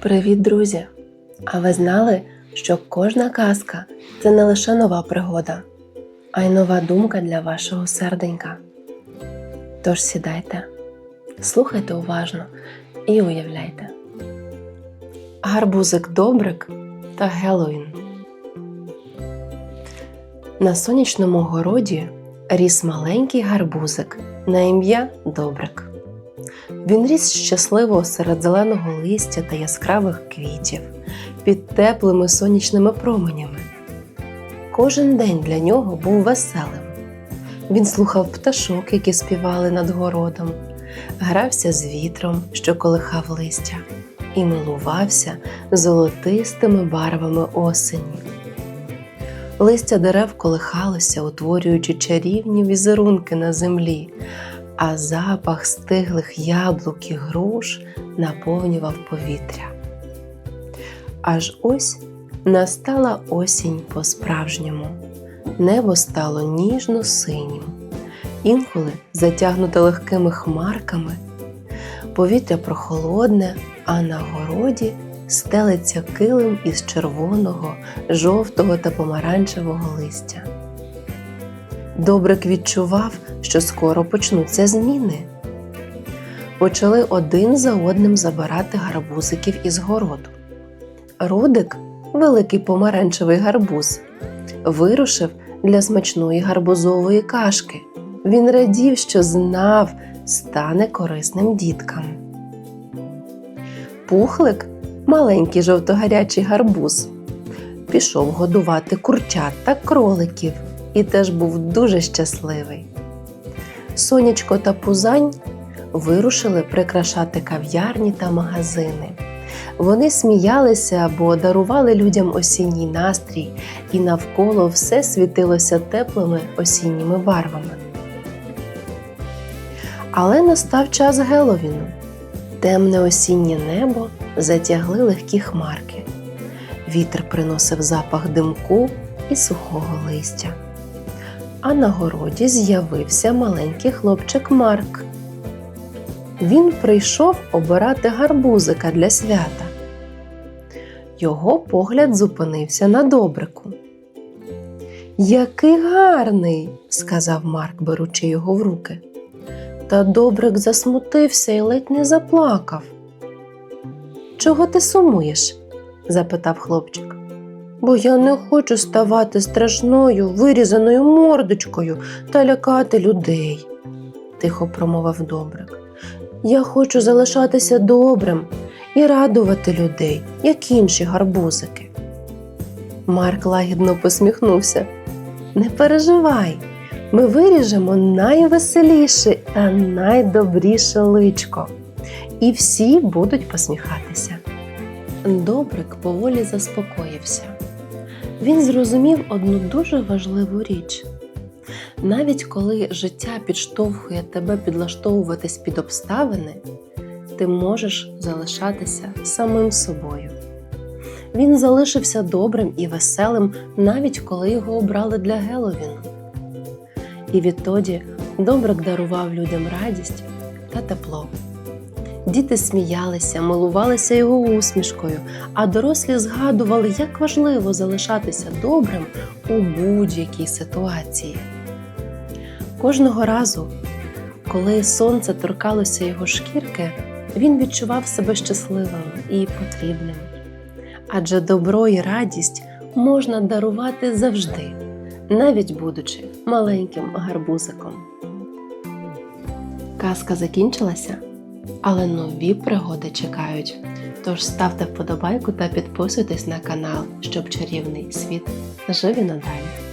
Привіт, друзі! А ви знали, що кожна казка це не лише нова пригода, а й нова думка для вашого серденька. Тож сідайте, слухайте уважно і уявляйте. Гарбузик Добрик та Геловін. На сонячному городі ріс маленький гарбузик на ім'я Добрик. Він ріс щасливо серед зеленого листя та яскравих квітів, під теплими сонячними променями. Кожен день для нього був веселим. Він слухав пташок, які співали над городом, грався з вітром, що колихав листя, і милувався золотистими барвами осені. Листя дерев колихалося, утворюючи чарівні візерунки на землі, а запах стиглих яблук і груш наповнював повітря. Аж ось настала осінь по-справжньому. Небо стало ніжно-синім, інколи затягнуте легкими хмарками, повітря прохолодне, а на городі стелиться килим із червоного, жовтого та помаранчевого листя. Добрик відчував, що скоро почнуться зміни. Почали один за одним забирати гарбузиків із городу. Рудик, великий помаранчевий гарбуз, вирушив для смачної гарбузової кашки. Він радів, що знав, стане корисним діткам. Пухлик, маленький жовтогарячий гарбуз, пішов годувати курчат та кроликів і теж був дуже щасливий. Сонячко та пузань вирушили прикрашати кав'ярні та магазини. Вони сміялися, бо дарували людям осінній настрій, і навколо все світилося теплими осінніми барвами. Але настав час Геловіну. Темне осіннє небо затягли легкі хмарки. Вітер приносив запах димку і сухого листя. А на городі з'явився маленький хлопчик Марк. Він прийшов обирати гарбузика для свята. Його погляд зупинився на добрику. Який гарний, сказав Марк, беручи його в руки. Та добрик засмутився і ледь не заплакав. Чого ти сумуєш? запитав хлопчик. Бо я не хочу ставати страшною, вирізаною мордочкою та лякати людей, тихо промовив добрик. Я хочу залишатися добрим і радувати людей, як інші гарбузики. Марк лагідно посміхнувся. Не переживай, ми виріжемо найвеселіше та найдобріше личко, і всі будуть посміхатися. Добрик поволі заспокоївся. Він зрозумів одну дуже важливу річ. Навіть коли життя підштовхує тебе підлаштовуватись під обставини, ти можеш залишатися самим собою. Він залишився добрим і веселим, навіть коли його обрали для Геловіну. І відтоді Добрик дарував людям радість та тепло. Діти сміялися, милувалися його усмішкою, а дорослі згадували, як важливо залишатися добрим у будь-якій ситуації. Кожного разу, коли сонце торкалося його шкірки, він відчував себе щасливим і потрібним. Адже добро і радість можна дарувати завжди, навіть будучи маленьким гарбузиком. Казка закінчилася, але нові пригоди чекають. Тож ставте вподобайку та підписуйтесь на канал, щоб чарівний світ жив і надалі.